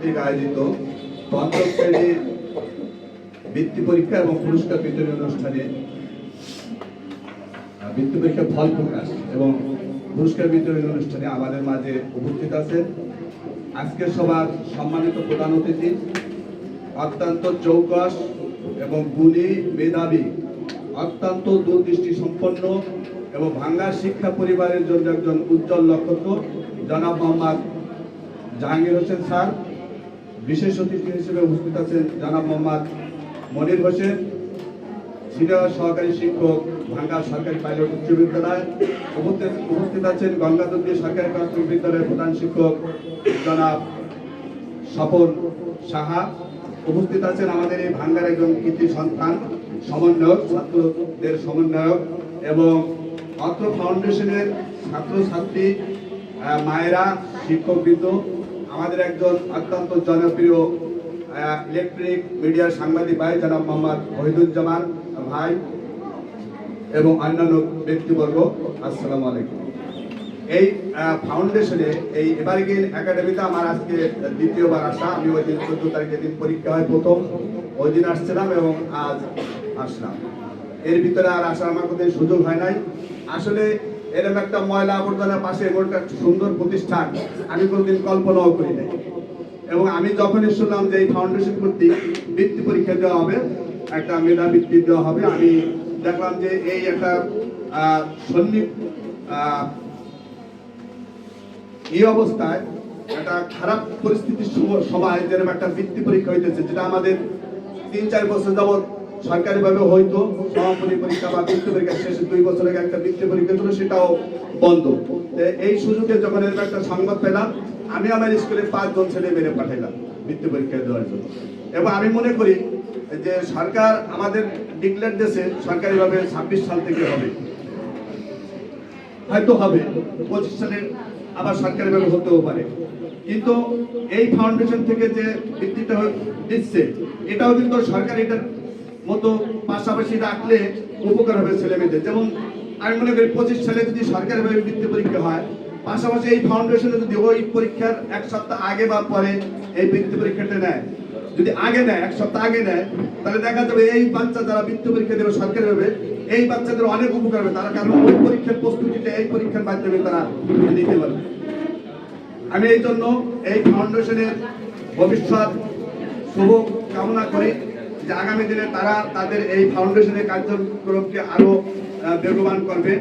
কর্তৃক আয়োজিত পঞ্চম শ্রেণির বৃত্তি পরীক্ষা এবং পুরস্কার বিতরণী অনুষ্ঠানে বৃত্তি পরীক্ষার ফল প্রকাশ এবং পুরস্কার বিতরণী অনুষ্ঠানে আমাদের মাঝে উপস্থিত আছেন আজকের সবার সম্মানিত প্রধান অতিথি, অত্যন্ত চৌকস এবং গুণী মেধাবী, অত্যন্ত দূরদৃষ্টি সম্পন্ন এবং ভাঙ্গার শিক্ষা পরিবারের জন্য একজন উজ্জ্বল নক্ষত্র, জনাব মোহাম্মদ জাহাঙ্গীর হোসেন স্যার। বিশেষ অতিথি হিসেবে উপস্থিত আছেন জনাব মোহাম্মদ মনির হোসেন, সিনিয়র সহকারী শিক্ষক ভাঙ্গা সরকারি পাইলট উচ্চ বিদ্যালয়। উপস্থিত আছেন গঙ্গাদুর্গী সরকারি প্রাথমিক বিদ্যালয়ের প্রধান শিক্ষক জনাব স্বপন সাহা। উপস্থিত আছেন আমাদের এই ভাঙ্গার একজন কৃতি সন্তান, সমন্বয়ক, ছাত্রদের সমন্বয়ক এবং অত্র ফাউন্ডেশনের ছাত্রছাত্রী মায়েরা, শিক্ষকবৃন্দ আমাদের একজন অত্যন্ত জনপ্রিয় ইলেকট্রিক মিডিয়ার সাংবাদিক ভাই, জনাব মোহাম্মদ ওহিদুজ্জামান ভাই এবং অন্যান্য ব্যক্তিবর্গ, আসসালামু আলাইকুম। এই ফাউন্ডেশনে এই এভারগ্রিন একাডেমিতে আমার আজকে দ্বিতীয়বার আসা। আমি ওই দিন চোদ্দ তারিখে দিন পরীক্ষা হয় প্রথম। ওই দিন আসছিলাম এবং আজ আসলাম। এর ভিতরে আর আসার আমার কোথায় সুযোগ হয় নাই। আসলে এরকম একটা ময়লা আবর্জনার পাশে এমন একটা সুন্দর প্রতিষ্ঠান আমি কোনোদিন কল্পনাও করি নাই। এবং আমি যখনই শুনলাম যে এই ফাউন্ডেশন কর্তৃক বৃত্তি পরীক্ষা দেওয়া হবে, একটা মেধা বৃত্তি দেওয়া হবে, আমি দেখলাম যে এই একটা সন্নি এই অবস্থায় একটা খারাপ পরিস্থিতির সম- সময় যেরকম একটা বৃত্তি পরীক্ষা হইতেছে, যেটা আমাদের তিন চার বছর যাবৎ সরকারিভাবে হয়তো সমাপনী পরীক্ষা বা বৃত্তি পরীক্ষা শেষে দুই বছর আগে একটা বৃত্তি পরীক্ষা ছিল, সেটাও বন্ধ। এই সুযোগে যখন এরকম একটা সংবাদ পেলাম, আমি আমার স্কুলে পাঁচজন ছেলে মেরে পাঠাইলাম বৃত্তি পরীক্ষা দেওয়ার জন্য। এবং আমি মনে করি যে সরকার আমাদের ডিক্লেয়ার দেশে সরকারিভাবে ছাব্বিশ সাল থেকে হবে। হয়তো হবে, পঁচিশ সালের আবার সরকারিভাবে হতেও পারে। কিন্তু এই ফাউন্ডেশন থেকে যে বৃত্তিটা দিচ্ছে, এটাও কিন্তু সরকার এটার মতো পাশাপাশি রাখলে উপকার হবে ছেলে মেয়েদের যেমন আমি মনে করি পঁচিশ সালে যদি সরকারিভাবে বৃত্তি পরীক্ষা হয়, পাশাপাশি এই ফাউন্ডেশনে যদি ওই পরীক্ষার এক সপ্তাহ আগে বা পরে এই বৃত্তি পরীক্ষাটা নেয়। যদি আগে নেয়, এক সপ্তাহ আগে নেয়, তাহলে দেখা যাবে এই বাচ্চা যারা বৃত্তি পরীক্ষা দেবে সরকারি হবে এই বাচ্চাদের অনেক উপকার হবে। তারা কারণ ওই পরীক্ষার প্রস্তুতিটা এই পরীক্ষার মাধ্যমে তারা নিতে পারবে। আমি এই জন্য এই ফাউন্ডেশনের ভবিষ্যৎ শুভ কামনা করি। যে আগামী দিনে তারা তাদের এই ফাউন্ডেশনের কার্যক্রমকে আরও বেগবান করবে।